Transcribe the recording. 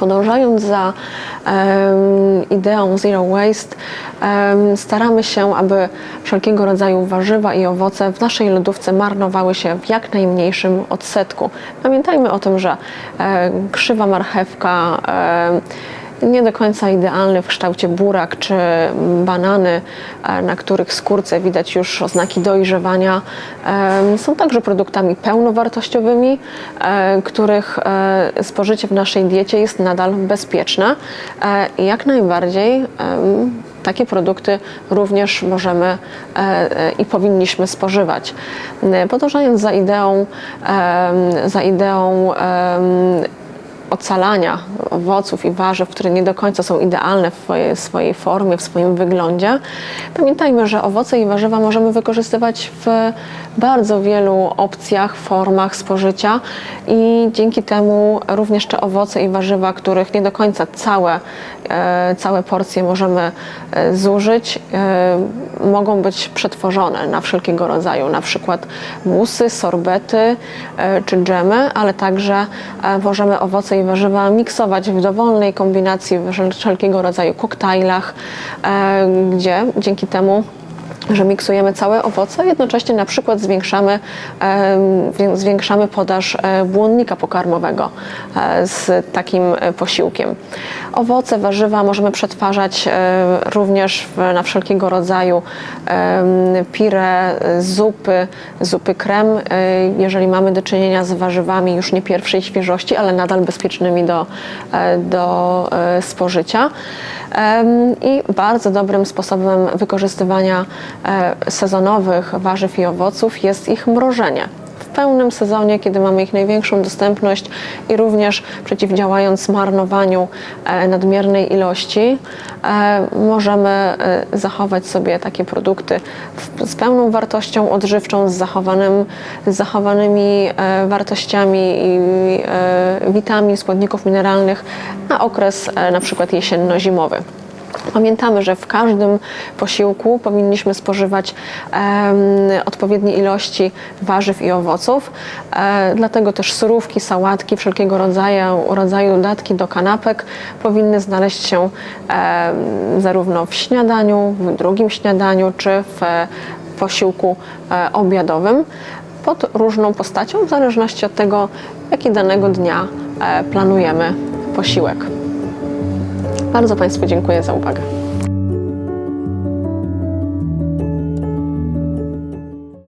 Podążając za ideą Zero Waste, staramy się, aby wszelkiego rodzaju warzywa i owoce w naszej lodówce marnowały się w jak najmniejszym odsetku. Pamiętajmy o tym, że e, krzywa marchewka, nie do końca idealny w kształcie burak czy banany, e, na których skórce widać już oznaki dojrzewania, są także produktami pełnowartościowymi, e, których e, spożycie w naszej diecie jest nadal bezpieczne. Jak najbardziej takie produkty również możemy i powinniśmy spożywać. Podążając za ideą, za ideą ocalania owoców i warzyw, które nie do końca są idealne w swojej, formie, w swoim wyglądzie. Pamiętajmy, że owoce i warzywa możemy wykorzystywać w bardzo wielu opcjach, formach spożycia i dzięki temu również te owoce i warzywa, których nie do końca całe, e, całe porcje możemy e, zużyć, e, mogą być przetworzone na wszelkiego rodzaju, na przykład musy, sorbety czy dżemy, ale także możemy owoce i warzywa miksować w dowolnej kombinacji, w wszel- wszelkiego rodzaju koktajlach, e, gdzie dzięki temu że miksujemy całe owoce, jednocześnie na przykład zwiększamy, wi- zwiększamy podaż e, błonnika pokarmowego e, z takim e, posiłkiem. Owoce, warzywa możemy przetwarzać również na wszelkiego rodzaju pire, zupy, zupy krem, jeżeli mamy do czynienia z warzywami już nie pierwszej świeżości, ale nadal bezpiecznymi do, do spożycia. I bardzo dobrym sposobem wykorzystywania sezonowych warzyw i owoców jest ich mrożenie. W pełnym sezonie, kiedy mamy ich największą dostępność i również przeciwdziałając marnowaniu e, nadmiernej ilości, e, możemy e, zachować sobie takie produkty z pełną wartością odżywczą, z, zachowanym, z zachowanymi e, wartościami i e, witamin, składników mineralnych na okres e, na przykład jesienno-zimowy. Pamiętamy, że w każdym posiłku powinniśmy spożywać em, odpowiednie ilości warzyw i owoców. E, dlatego też surówki, sałatki, wszelkiego rodzaju, rodzaju dodatki do kanapek powinny znaleźć się em, zarówno w śniadaniu, w drugim śniadaniu czy w e, posiłku e, obiadowym pod różną postacią, w zależności od tego, jaki danego dnia e, planujemy posiłek. Bardzo Państwu dziękuję za uwagę.